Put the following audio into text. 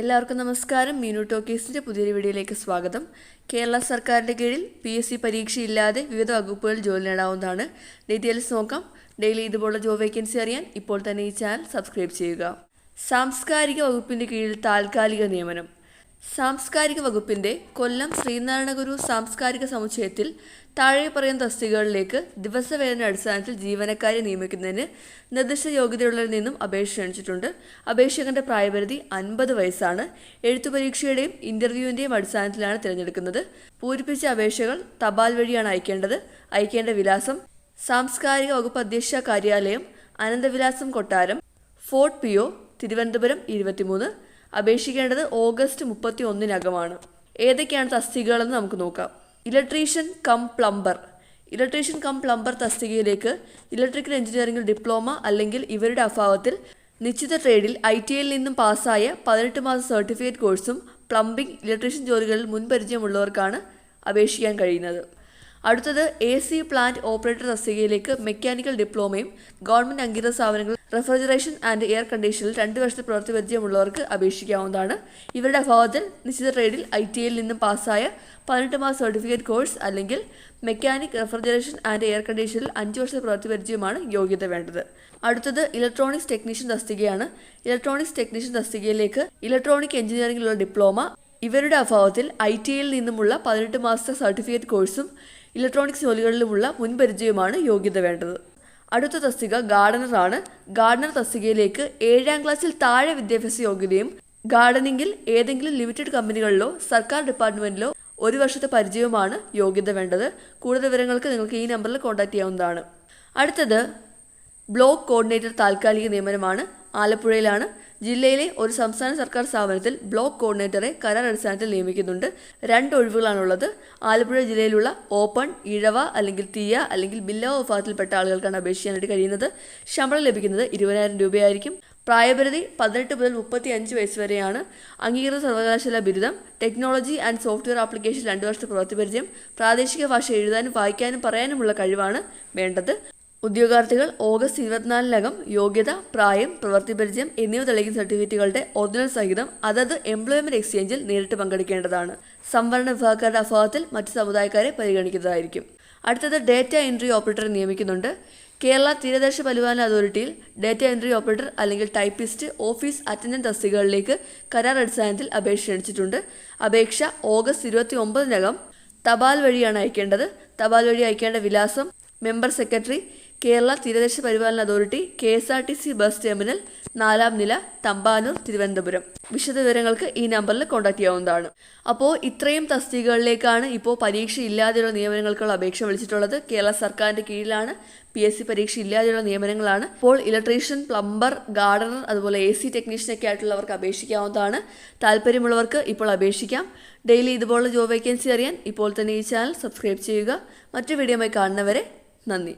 എല്ലാവർക്കും നമസ്കാരം. മീനു ടോക്കീസിന്റെ പുതിയൊരു വീഡിയോയിലേക്ക് സ്വാഗതം. കേരള സർക്കാരിന്റെ കീഴിൽ പി എസ് സി പരീക്ഷയില്ലാതെ വിവിധ വകുപ്പുകളിൽ ജോലി നേടാവുന്നതാണ്. ഡീറ്റെയിൽസ് നോക്കാം. ഡെയിലി ഇതുപോലുള്ള ജോബ് വേക്കൻസി അറിയാൻ ഇപ്പോൾ തന്നെ ഈ ചാനൽ സബ്സ്ക്രൈബ് ചെയ്യുക. സാംസ്കാരിക വകുപ്പിന്റെ കീഴിൽ താൽക്കാലിക നിയമനം. സാംസ്കാരിക വകുപ്പിന്റെ കൊല്ലം ശ്രീനാരായണഗുരു സാംസ്കാരിക സമുച്ചയത്തിൽ താഴെ പറയുന്ന തസ്തികകളിലേക്ക് ദിവസവേതന അടിസ്ഥാനത്തിൽ ജീവനക്കാരെ നിയമിക്കുന്നതിന് നിർദ്ദിഷ്ട യോഗ്യതയുള്ളവരിൽ നിന്നും അപേക്ഷ ക്ഷണിച്ചിട്ടുണ്ട്. അപേക്ഷകന്റെ പ്രായപരിധി അൻപത് വയസ്സാണ്. എഴുത്തു പരീക്ഷയുടെയും ഇന്റർവ്യൂവിന്റെയും അടിസ്ഥാനത്തിലാണ് തിരഞ്ഞെടുക്കുന്നത്. പൂരിപ്പിച്ച അപേക്ഷകൾ തപാൽ വഴിയാണ് അയക്കേണ്ടത്. അയക്കേണ്ട വിലാസം സാംസ്കാരിക വകുപ്പ് അധ്യക്ഷ കാര്യാലയം അനന്തവിലാസം കൊട്ടാരം ഫോർട്ട് പി ഒ തിരുവനന്തപുരം ഇരുപത്തിമൂന്ന്. അപേക്ഷിക്കേണ്ടത് ഓഗസ്റ്റ് മുപ്പത്തി ഒന്നിനകമാണ് ഏതൊക്കെയാണ് തസ്തികകളെന്ന് നമുക്ക് നോക്കാം. Electrician cum plumber. Electrician cum plumber തസ്തികയിലേക്ക് ഇലക്ട്രിക്കൽ എഞ്ചിനീയറിംഗിൽ ഡിപ്ലോമ അല്ലെങ്കിൽ ഇവരുടെ അഭാവത്തിൽ നിശ്ചിത ട്രേഡിൽ ഐ ടി ഐയിൽ നിന്നും പാസ്സായ പതിനെട്ട് മാസം സർട്ടിഫിക്കറ്റ് കോഴ്സും പ്ലംബിംഗ് ഇലക്ട്രീഷ്യൻ ജോലികളിൽ മുൻപരിചയമുള്ളവർക്കാണ് അപേക്ഷിക്കാൻ കഴിയുന്നത്. അടുത്തത് എ സി പ്ലാന്റ് ഓപ്പറേറ്റർ തസ്തികയിലേക്ക് മെക്കാനിക്കൽ ഡിപ്ലോമയും ഗവൺമെന്റ് അംഗീകൃത സ്ഥാപനങ്ങൾ റെഫ്രിജറേഷൻ ആൻഡ് എയർ കണ്ടീഷനിൽ രണ്ട് വർഷത്തെ പ്രവൃത്തി പരിചയമുള്ളവർക്ക് അപേക്ഷിക്കാവുന്നതാണ്. ഇവരുടെ അഭാവത്തിൽ നിശ്ചിത ട്രേഡിൽ ഐ ടി ഐയിൽ നിന്നും പാസ്സായ പതിനെട്ട് മാസം സർട്ടിഫിക്കറ്റ് കോഴ്സ് അല്ലെങ്കിൽ മെക്കാനിക് റെഫ്രിജറേഷൻ ആൻഡ് എയർ കണ്ടീഷനിൽ അഞ്ച് വർഷത്തെ പ്രവൃത്തി പരിചയമാണ് യോഗ്യത വേണ്ടത്. അടുത്തത് ഇലക്ട്രോണിക്സ് ടെക്നീഷ്യൻ തസ്തികയാണ്. ഇലക്ട്രോണിക്സ് ടെക്നീഷ്യൻ തസ്തികയിലേക്ക് ഇലക്ട്രോണിക് എഞ്ചിനീയറിംഗിലുള്ള ഡിപ്ലോമ ഇവരുടെ അഭാവത്തിൽ ഐ ടി ഐയിൽ നിന്നുമുള്ള പതിനെട്ട് മാസത്തെ സർട്ടിഫിക്കറ്റ് കോഴ്സും ഇലക്ട്രോണിക്സ് ജോലികളിലുമുള്ള മുൻപരിചയമാണ് യോഗ്യത വേണ്ടത്. അടുത്ത തസ്തിക ഗാർഡനറാണ് ഗാർഡനർ തസ്തികയിലേക്ക് ഏഴാം ക്ലാസ്സിൽ താഴെ വിദ്യാഭ്യാസ യോഗ്യതയും ഗാർഡനിങ്ങിൽ ഏതെങ്കിലും ലിമിറ്റഡ് കമ്പനികളിലോ സർക്കാർ ഡിപ്പാർട്ട്മെന്റിലോ ഒരു വർഷത്തെ പരിചയവുമാണ് യോഗ്യത വേണ്ടത്. കൂടുതൽ വിവരങ്ങൾക്ക് നിങ്ങൾക്ക് ഈ നമ്പറിൽ കോൺടാക്ട് ചെയ്യാവുന്നതാണ്. അടുത്തത് ബ്ലോക്ക് കോർഡിനേറ്റർ താൽക്കാലിക നിയമനമാണ്. ആലപ്പുഴയിലാണ്. ജില്ലയിലെ ഒരു സംസ്ഥാന സർക്കാർ സ്ഥാപനത്തിൽ ബ്ലോക്ക് കോർഡിനേറ്ററെ കരാർ അടിസ്ഥാനത്തിൽ നിയമിക്കുന്നുണ്ട്. രണ്ട് ഒഴിവുകളാണുള്ളത്. ആലപ്പുഴ ജില്ലയിലുള്ള ഓപ്പൺ ഇഴവ അല്ലെങ്കിൽ തീയ അല്ലെങ്കിൽ ബില്ലവ വിഭാഗത്തിൽപ്പെട്ട ആളുകൾക്കാണ് അപേക്ഷിക്കാനായിട്ട് കഴിയുന്നത്. ശമ്പളം ലഭിക്കുന്നത് ഇരുപതിനായിരം രൂപയായിരിക്കും. പ്രായപരിധി പതിനെട്ട് മുതൽ മുപ്പത്തി അഞ്ച് വയസ്സ് വരെയാണ്. അംഗീകൃത സർവകലാശാല ബിരുദം ടെക്നോളജി ആൻഡ് സോഫ്റ്റ്വെയർ ആപ്ലിക്കേഷൻ രണ്ട് വർഷത്തെ പ്രവൃത്തി പരിചയം പ്രാദേശിക ഭാഷ എഴുതാനും വായിക്കാനും പറയാനുമുള്ള കഴിവാണ് വേണ്ടത്. ഉദ്യോഗാർത്ഥികൾ ഓഗസ്റ്റ് ഇരുപത്തിനാലിനകം യോഗ്യത പ്രായം പ്രവൃത്തി പരിചയം എന്നിവ തെളിയിക്കുന്ന സർട്ടിഫിക്കറ്റുകളുടെ ഒറിജിനൽ സഹിതം അതത് എംപ്ലോയ്മെന്റ് എക്സ്ചേഞ്ചിൽ നേരിട്ട് പങ്കെടുക്കേണ്ടതാണ്. സംവരണ വിഭാഗക്കാരുടെ അഭാവത്തിൽ മറ്റ് സമുദായക്കാരെ പരിഗണിക്കുന്നതായിരിക്കും. അടുത്തത് ഡേറ്റ എൻട്രി ഓപ്പറേറ്റർ നിയമിക്കുന്നുണ്ട്. കേരള തീരദേശ പരിപാലന അതോറിറ്റിയിൽ ഡേറ്റ എൻട്രി ഓപ്പറേറ്റർ അല്ലെങ്കിൽ ടൈപ്പിസ്റ്റ് ഓഫീസ് അറ്റൻഡന്റ് തസ്തികകളിലേക്ക് കരാർ അടിസ്ഥാനത്തിൽ അപേക്ഷ ക്ഷണിച്ചിട്ടുണ്ട്. അപേക്ഷ ഓഗസ്റ്റ് ഇരുപത്തി ഒമ്പതിനകം തപാൽ വഴിയാണ് അയക്കേണ്ടത്. തപാൽ വഴി അയക്കേണ്ട വിലാസം മെമ്പർ സെക്രട്ടറി കേരള തീരദേശ പരിപാലന authority K S R T C bus terminal നാലാം നില തമ്പാനൂർ തിരുവനന്തപുരം. വിശദവിവരങ്ങൾക്ക് ഈ നമ്പറിൽ കോൺടാക്ട് ചെയ്യാവുന്നതാണ്. അപ്പോൾ ഇത്രയും തസ്തികകളിലേക്കാണ് ഇപ്പോൾ പരീക്ഷ ഇല്ലാതെയുള്ള നിയമനങ്ങൾക്കുള്ള അപേക്ഷ വിളിച്ചിട്ടുള്ളത്. കേരള സർക്കാരിന്റെ കീഴിലാണ് പി എസ് സി പരീക്ഷ ഇല്ലാതെയുള്ള നിയമനങ്ങളാണ്. ഇപ്പോൾ ഇലക്ട്രീഷ്യൻ പ്ലംബർ ഗാർഡനർ അതുപോലെ എ സി ടെക്നീഷ്യനൊക്കെ ആയിട്ടുള്ളവർക്ക് അപേക്ഷിക്കാവുന്നതാണ്. താല്പര്യമുള്ളവർക്ക് ഇപ്പോൾ അപേക്ഷിക്കാം. ഡെയിലി ഇതുപോലുള്ള ജോബ് വേക്കൻസി അറിയാൻ ഇപ്പോൾ തന്നെ ഈ ചാനൽ സബ്സ്ക്രൈബ് ചെയ്യുക. മറ്റു വീഡിയോയുമായി കാണുന്നവരെ നന്ദി.